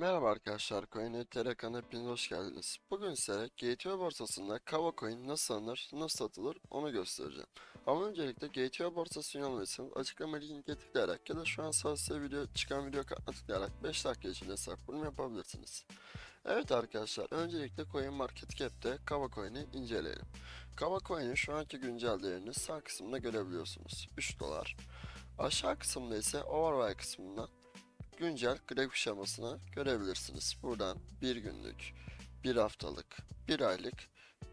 Merhaba arkadaşlar, CoinETR kanalına hoş geldiniz. Bugün size GTO borsasında Kava Coin nasıl alınır, nasıl satılır onu göstereceğim. Ama öncelikle GTO borsası üyeliğiniz açıklama linkine tıklayarak ya da şu an sağ size video, çıkan video kartına tıklayarak 5 dakika içinde hesap kurumu yapabilirsiniz. Evet arkadaşlar, öncelikle CoinMarketCap'te Kava Coin'i inceleyelim. Kava Coin'in şu anki güncel değerini sağ kısımda görebiliyorsunuz. 3 dolar. Aşağı kısımda ise Overbuy kısmında güncel grafik şemasını görebilirsiniz. Buradan bir günlük, bir haftalık, bir aylık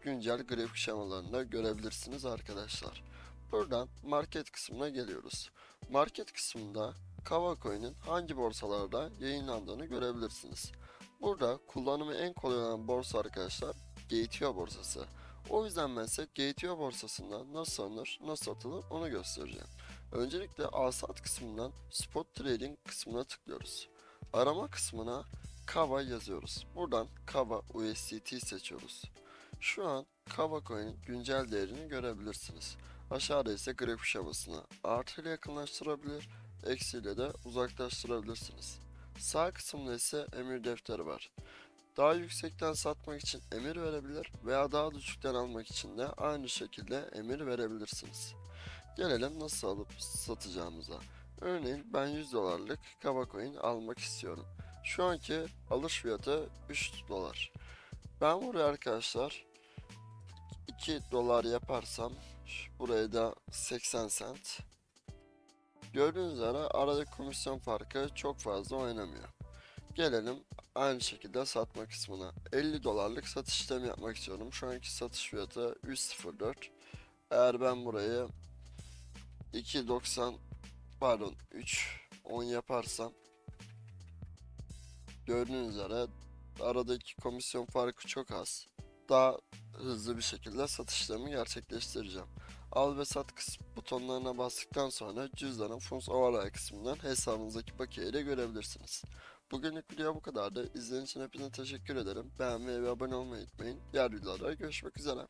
güncel grafik şemalarını görebilirsiniz arkadaşlar. Buradan market kısmına geliyoruz. Market kısmında Kava Coin'in hangi borsalarda yayınlandığını görebilirsiniz. Burada kullanımı en kolay olan borsa arkadaşlar GTO borsası. O yüzden ben size GTO borsasında nasıl alınır, nasıl satılır onu göstereceğim. Öncelikle alsat kısmından spot trading kısmına tıklıyoruz. Arama kısmına Kava yazıyoruz. Buradan Kava USDT seçiyoruz. Şu an Kava Coin'in güncel değerini görebilirsiniz. Aşağıda ise grafik şemasını artı ile yakınlaştırabilir, eksiyle de uzaklaştırabilirsiniz. Sağ kısımda ise emir defteri var. Daha yüksekten satmak için emir verebilir veya daha düşükten almak için de aynı şekilde emir verebilirsiniz. Gelelim nasıl alıp satacağımıza. Örneğin ben 100 dolarlık Kava Coin almak istiyorum. Şu anki alış fiyatı 3 dolar. Ben buraya arkadaşlar 2 dolar yaparsam buraya da 80 cent. Gördüğünüz üzere aradaki komisyon farkı çok fazla oynamıyor. Gelelim aynı şekilde satma kısmına. 50 dolarlık satış işlemi yapmak istiyorum. Şu anki satış fiyatı 3.04. Eğer ben burayı 2.90 pardon 3.10 yaparsam gördüğünüz üzere aradaki komisyon farkı çok az. Daha hızlı bir şekilde satış işlemi gerçekleştireceğim. Al ve sat kısmı butonlarına bastıktan sonra cüzdanın Funds Overlay kısmından hesabınızdaki bakiyeyi de görebilirsiniz. Bugünlük video bu kadardı. İzlediğiniz için hepinize teşekkür ederim. Beğenmeyi ve abone olmayı unutmayın. Diğer videolarda görüşmek üzere.